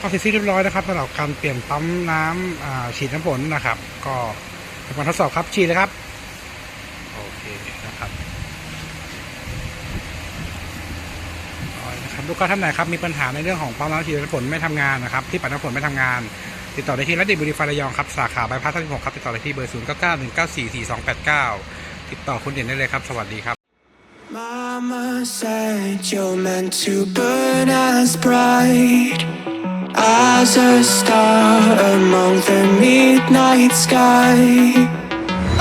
ก็เสร็จสิ้นเรียบร้อยนะครับสำหรับการเปลี่ยนปั๊มน้ำอ่าฉีดน้ำฝนนะครับ ก็เป็นการทดสอบครับฉีดเลยครับโอเคนะครับเอาละนะครับลูกค้าท่านไหนครับมีปัญหาในเรื่องของปั๊มน้ำฉีดน้ำฝนไม่ทำงานนะครับ ที่ปัดน้ำฝนไม่ทำงาน ติดต่อได้ที่รัตดิบุรีไฟระยองครับสาขาบายพาส36ครับติดต่อได้ที่เบอร์0 9 9 1 9 4 4 2 8 9ติดต่อคุณเด่นได้เลยครับ สวัสดีครับ Mama said you're meant to burn as bright as a star among the midnight sky.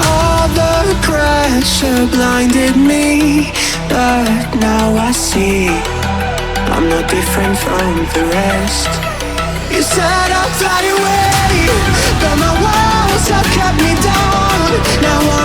All the pressure blinded me, but now I see I'm not different from the rest. You said I'd fly away, but my walls have kept me down. Now I'm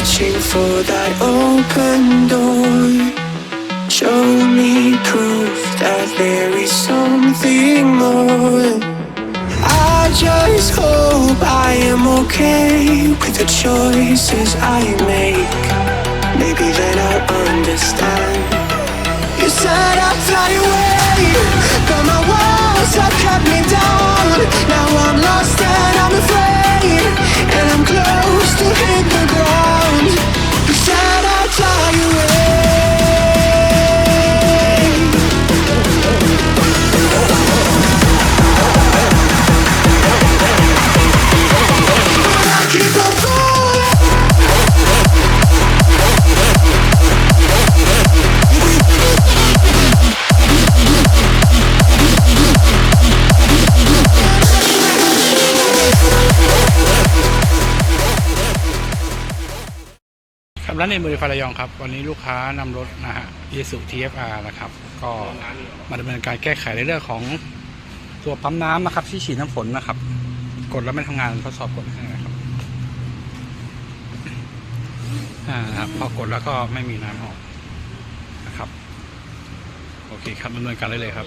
searching for that open door. Show me proof that there is something more. I just hope I am okay with the choices I make. Maybe then I'll ครับร้านในมือไฟระยองครับ วันนี้ลูกค้านำรถนะฮะ i s u TFR นะครับ ก็มาดำเนินการแก้ไขในเรื่องของตัวปั๊มน้ำนะครับ ที่ฉีดน้ำฝนนะครับ กดแล้วไม่ทำงานทดสอบกดให้นะครับอ่าพอกดแล้วก็ไม่มีน้ำออกนะครับ โอเคครับดำเนินการได้เลยครับ